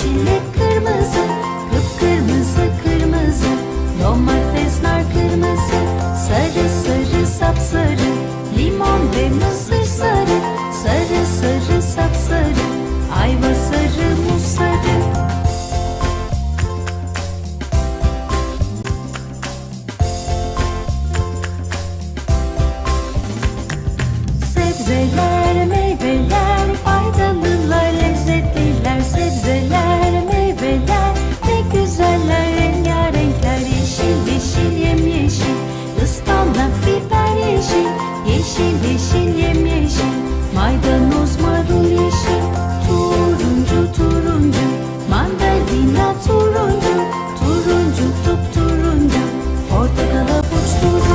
yeşille kırmızı Kıpkırmızı kırmızı. Domatesler kırmızı Sarı sarı sapsarı. Limon ve mısır Yeşil yeşil yemyeşil Maydanoz marul yeşil Turuncu turuncu Mandalina turuncu Turuncu tup turuncu Portakal avuç turuncu.